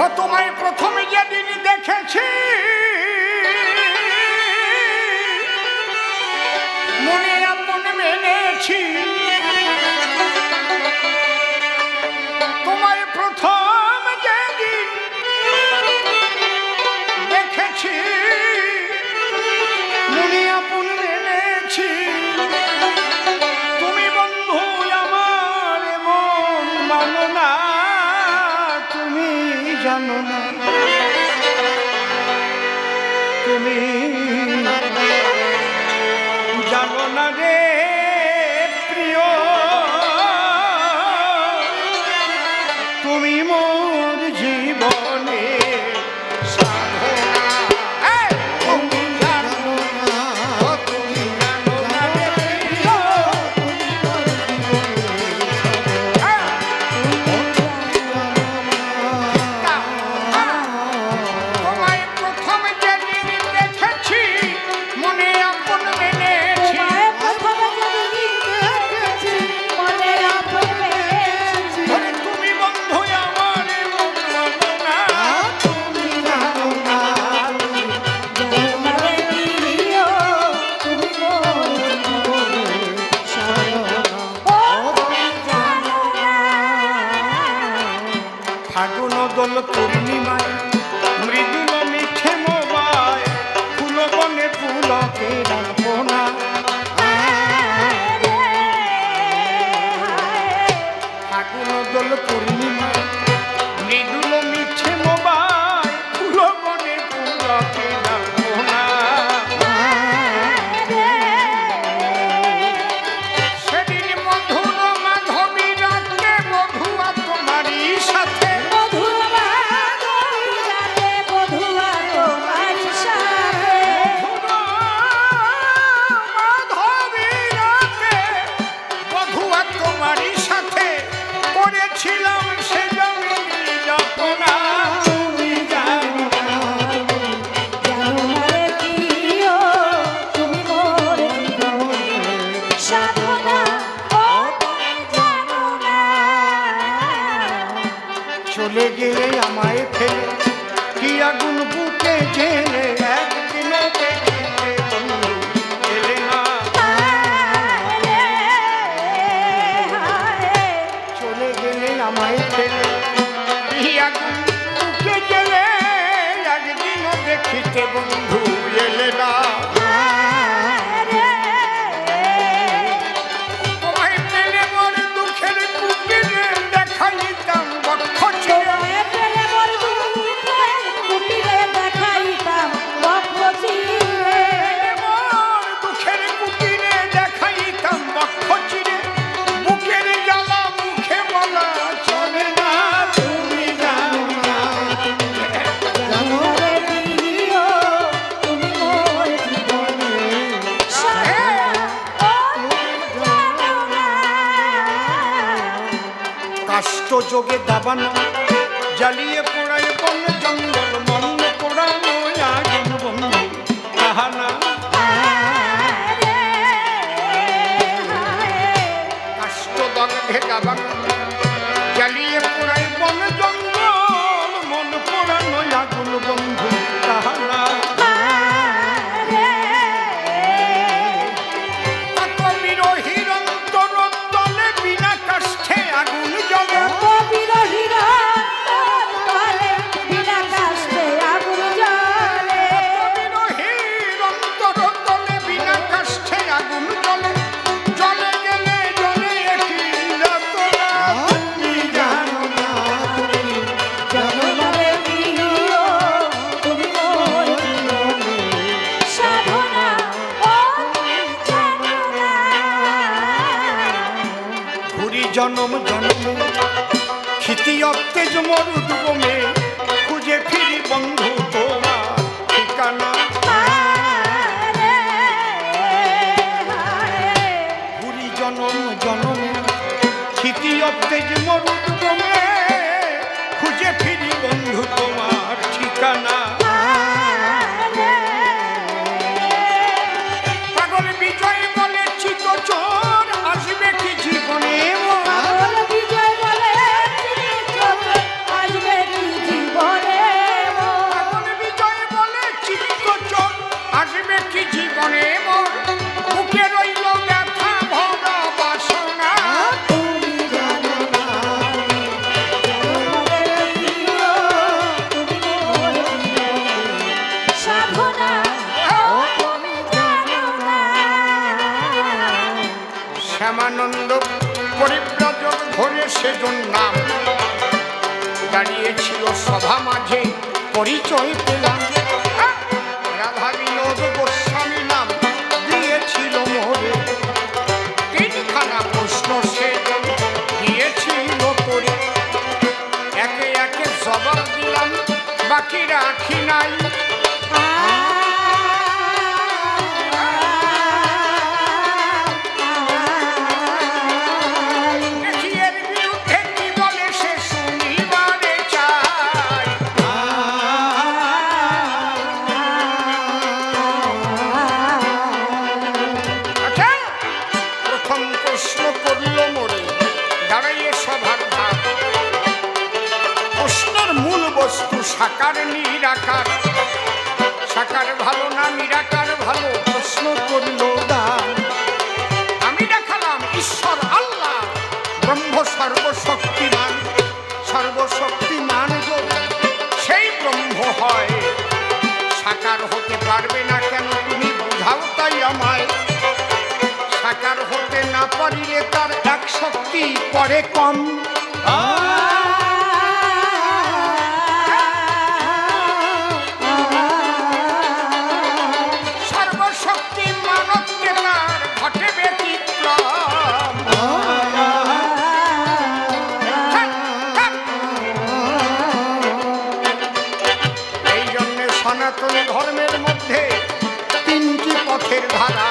ও তোমায় প্রথমে যেদিন দেখেছি যোগে দাবানো। জ্বালিয়ে পোড়ায় বন জঙ্গল মন পোড়ানো আগুন বন্ধু তাহানা কাষ্ট দগ্ধে দাবানো। জনম জনমে। ক্ষিতি অত্তেজ মরুদুমে খুঁজে ফিরি বন্ধু তোমার ঠিকানা। জনম খিতি ক্ষিতি অত্তেজ মরুদুমে শ্যামানন্দ পরিব্রাজক ধরে সেজন নাম। দাঁড়িয়েছিল সভা মাঝে পরিচয় পেলাম সাকার ভালো না নিরাকার ভালো? প্রশ্ন করল দান। আমি দেখালাম ঈশ্বর আল্লাহ। ব্রহ্ম সর্বশক্তিমান। সর্বশক্তিমান সেই ব্রহ্ম হয়। সাকার হতে পারবে না কেন তুমি বুঝাও তাই আমায়। সাকার হতে না পারিলে তার এক শক্তি পরে কম। সর্বশক্তি সনাতন ধর্মের মধ্যে তিনটি পথের ধারা।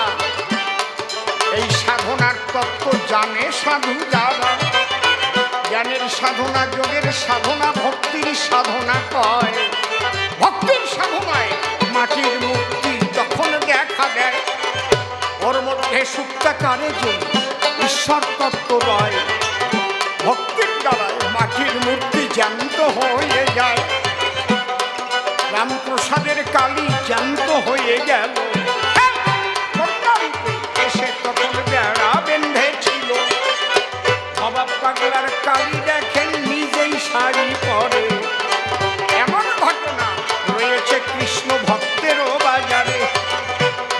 এই সাধনার তত্ত্ব জানে সাধু যারা। জ্ঞানের সাধনা, যোগের সাধনা, ভক্তির সাধনা কয়। ভক্তির সাধনায় মাটির মূর্তি যখন দেখা দেয় ওর মধ্যে সুপ্তাকারে যে ঈশ্বর তত্ত্ব রয় ভক্তির দ্বারায় মাটির মূর্তি জ্যান্ত হয়ে। হয়ে গেল। হ্যাঁ, এসে তখন বেড়া বেঁধেছিল। অবাব পাগলার কালী দেখেন নিজেই শাড়ি পরে। এমন ঘটনা রয়েছে কৃষ্ণ ভক্তেরও বাজারে।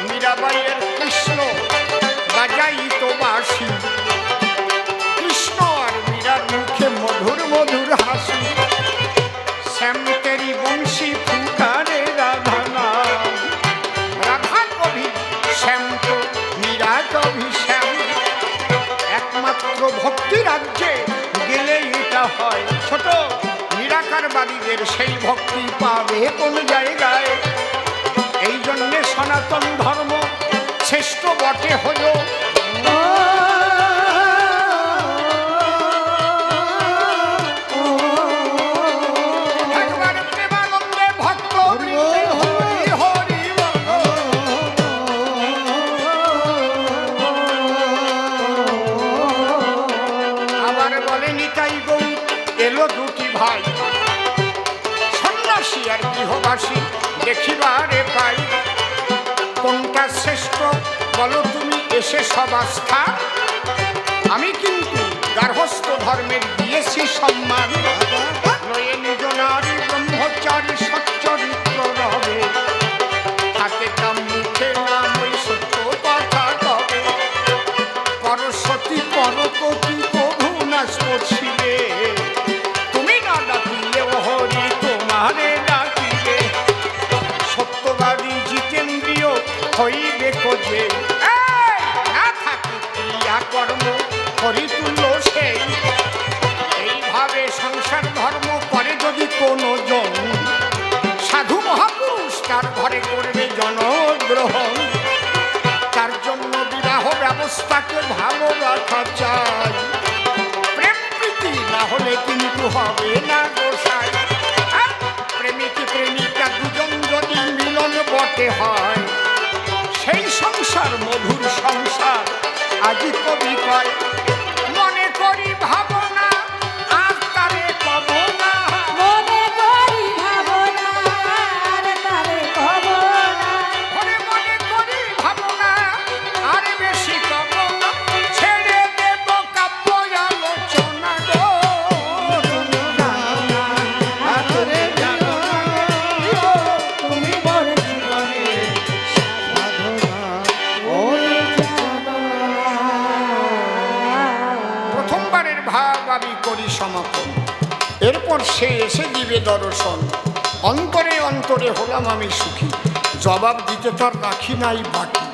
মীরাবাইয়ের কৃষ্ণ বাজাইত বাসি কৃষ্ণ আর মীরার মুখে মধুর মধুর হাসি। শ্যামতেরি বংশী রাজ্যে গেলে এটা হয়। ছোট নিরাকারবাদীদের সেই ভক্তি পাবে কোন জায়গায়? এই জন্যে সনাতন ধর্ম শ্রেষ্ঠ বটে হলো। ভাই। সন্ন্যাসী আর গৃহবাসী, দেখিবারে পাই। কোনটা শ্রেষ্ঠ বলো তুমি, এসে সব আস্থা? আমি কিন্তু গার্হস্থ ধর্মের দিয়েছি সম্মান। খোঁজে না থাকি ক্রিয়া কর্ম করি তুল্য সেই। এইভাবে সংসার ধর্ম করে যদি কোনো জন, সাধু মহাপুরুষ তার ঘরে করবে জনগ্রহণ তার জন্য বিবাহ ব্যবস্থাকে এরপর সে এসে দিবে দর্শন। অন্তরে অন্তরে হলাম আমি সুখী। জবাব দিতে তার রাখি নাই বাকি।